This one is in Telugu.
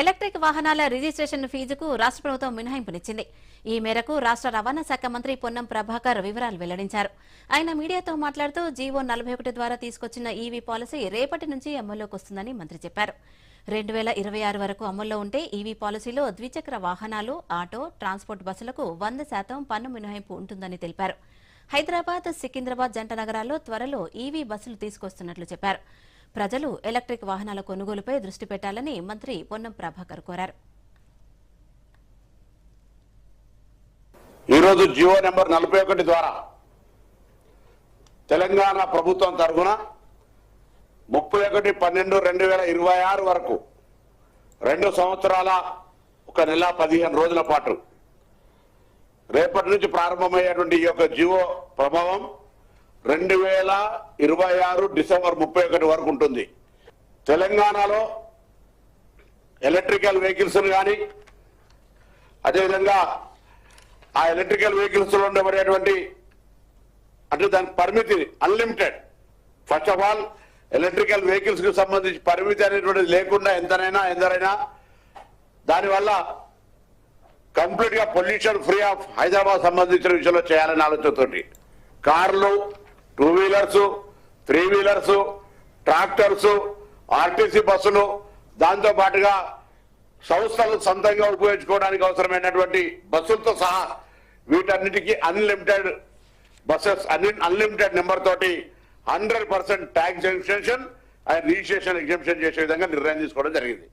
ఎలక్ట్రిక్ వాహనాల రిజిస్ట్రేషన్ ఫీజుకు రాష్ట్ర ప్రభుత్వం మినహాయింపునిచ్చింది. ఈ మేరకు రాష్ట్ర రవాణా శాఖ మంత్రి పొన్నం ప్రభాకర్ వివరాలు వెల్లడించారు. ఆయన మీడియాతో మాట్లాడుతూ జీవో నలభై ఒకటి ద్వారా తీసుకొచ్చిన ఈవీ పాలసీ రేపటి నుంచి అమల్లోకి వస్తుందని మంత్రి చెప్పారు. రెండు వేల ఇరవై ఆరు వరకు అమల్లో ఉంటే ఈవీ పాలసీలో ద్విచక్ర వాహనాలు ఆటో ట్రాన్స్పోర్ట్ బస్సులకు వంద శాతం పన్ను మినహాయింపు ఉంటుందని తెలిపారు. హైదరాబాద్ సికింద్రాబాద్ జంట నగరాల్లో త్వరలో ఈవీ బస్సులు తీసుకొస్తున్నట్లు చెప్పారు. ప్రజలు ఎలక్ట్రిక్ వాహనాల కొనుగోలుపై దృష్టి పెట్టాలని మంత్రి పొన్నం ప్రభాకర్ కోరారు. ఈరోజు జియో నెంబర్ నలభై ఒకటి ద్వారా తెలంగాణ ప్రభుత్వం తరఫున ముప్పై ఒకటి పన్నెండు రెండు వేల ఇరవై ఆరు వరకు రెండు సంవత్సరాల ఒక నెల పదిహేను రోజుల పాటు రేపటి నుంచి ప్రారంభమయ్యేటువంటి ఈ యొక్క జియో ప్రభావం రెండు వేల ఇరవై ఆరు డిసెంబర్ ముప్పై ఒకటి వరకు ఉంటుంది. తెలంగాణలో ఎలక్ట్రికల్ వెహికల్స్ కానీ అదేవిధంగా ఆ ఎలక్ట్రికల్ వెహికల్స్లో ఉండబడేటువంటి అంటే దాని పరిమితి unlimited. First of all electrical వెహికల్స్కి సంబంధించి పరిమితి అనేటువంటిది లేకుండా ఎంతనైనా ఎందరైనా దానివల్ల కంప్లీట్గా పొల్యూషన్ ఫ్రీ ఆఫ్ హైదరాబాద్ సంబంధించిన విషయంలో చేయాలనే ఆలోచనతోటి. కార్లు two wheelers three wheelers tractors RTC బస్సులు దాంతో పాటుగా సంస్థలు సొంతంగా ఉపయోగించుకోవడానికి అవసరమైనటువంటి బస్సులతో సహా వీటన్నిటికీ అన్లిమిటెడ్ బస్సెస్ అన్లిమిటెడ్ నెంబర్ తోటి hundred percent tax exemption and registration exemption చేసే విధంగా నిర్ణయం తీసుకోవడం జరిగింది.